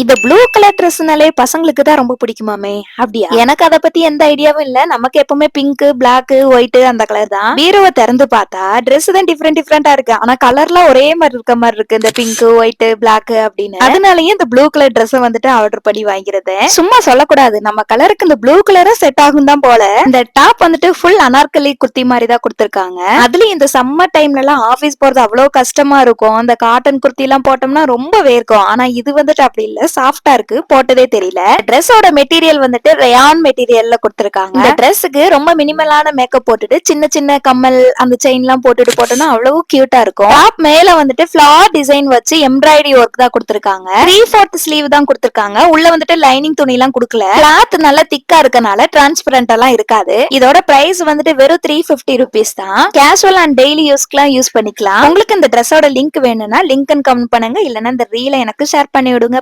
இந்த blue colour ட்ரெஸ்னாலே பசங்களுக்கு தான் ரொம்ப பிடிக்குமாமே. அப்படியா? எனக்கு அத பத்தி எந்த ஐடியாவும் இல்ல. நமக்கு எப்பவுமே பிங்க் பிளாக் ஒயிட் அந்த கலர் தான். பீரோவை திறந்து பார்த்தா Dress தான் டிஃப்ரெண்ட் டிஃப்ரெண்டா இருக்கு. ஆனா கலர்லாம் ஒரே மாதிரி இருக்க மாதிரி இருக்கு. இந்த பிங்க் ஒயிட் பிளாக் அப்படின்னு. அதனாலயே இந்த ப்ளூ கலர் Dress வந்துட்டு ஆர்டர் பண்ணி வாங்கிறது சும்மா சொல்லக்கூடாது. நம்ம கலருக்கு இந்த ப்ளூ கலரும் செட் ஆகும் தான் போல. இந்த டாப் வந்துட்டு ஃபுல் அனார்கலி குர்த்தி மாதிரி தான் கொடுத்திருக்காங்க. அதுலயும் இந்த சம்மர் டைம்ல எல்லாம் ஆபீஸ் போறது அவ்வளவு கஷ்டமா இருக்கும். அந்த காட்டன் குர்த்தி எல்லாம் போட்டோம்னா ரொம்ப வேர்க்கும். ஆனா இது வந்துட்டு அப்படி இல்ல. சாஃப்டா இருக்கு போட்டதே தெரியல. ட்ரெஸ்ஸோட மெட்டீரியல் வந்துட்டு ரயான் மெட்டீரியல்ல கொடுத்திருக்காங்க. இந்த ட்ரெஸ்ஸுக்கு ரொம்ப மினிமலான மேக்கப் போட்டுட்டு சின்ன சின்ன கம்மல் அந்த செயின் எல்லாம் போட்டுட்டு போட்டோம்னா அவ்வளவு கியூட்டா இருக்கும். டாப் மேல வந்துட்டு ஃபிளார் டிசைன் வச்சு எம்ப்ராய்டரி ஒர்க் தான் கொடுத்திருக்காங்க. த்ரீ ஃபோர்த் ஸ்லீவ் தான் கொடுத்திருக்காங்க. உள்ள வந்துட்டு லைனிங் துணி எல்லாம் கொடுக்கல. கிளாத் நல்லா திக்கா இருக்கனால டிரான்ஸ்பரண்ட் எல்லாம் இருக்காது. இதோட பிரைஸ் வந்துட்டு வெறும் த்ரீ பிப்டி ருபீஸ் தான். கேஷுவல் அண்ட் டெய்லி யூஸ்க்குலாம் யூஸ் பண்ணிக்கலாம். உங்களுக்கு இந்த ட்ரெஸ்ஸோட லிங்க் வேணும்னா லிங்க் கமெண்ட் பண்ணுங்க. இல்லைன்னா இந்த ரீலை எனக்கு ஷேர் பண்ணி விடுங்க.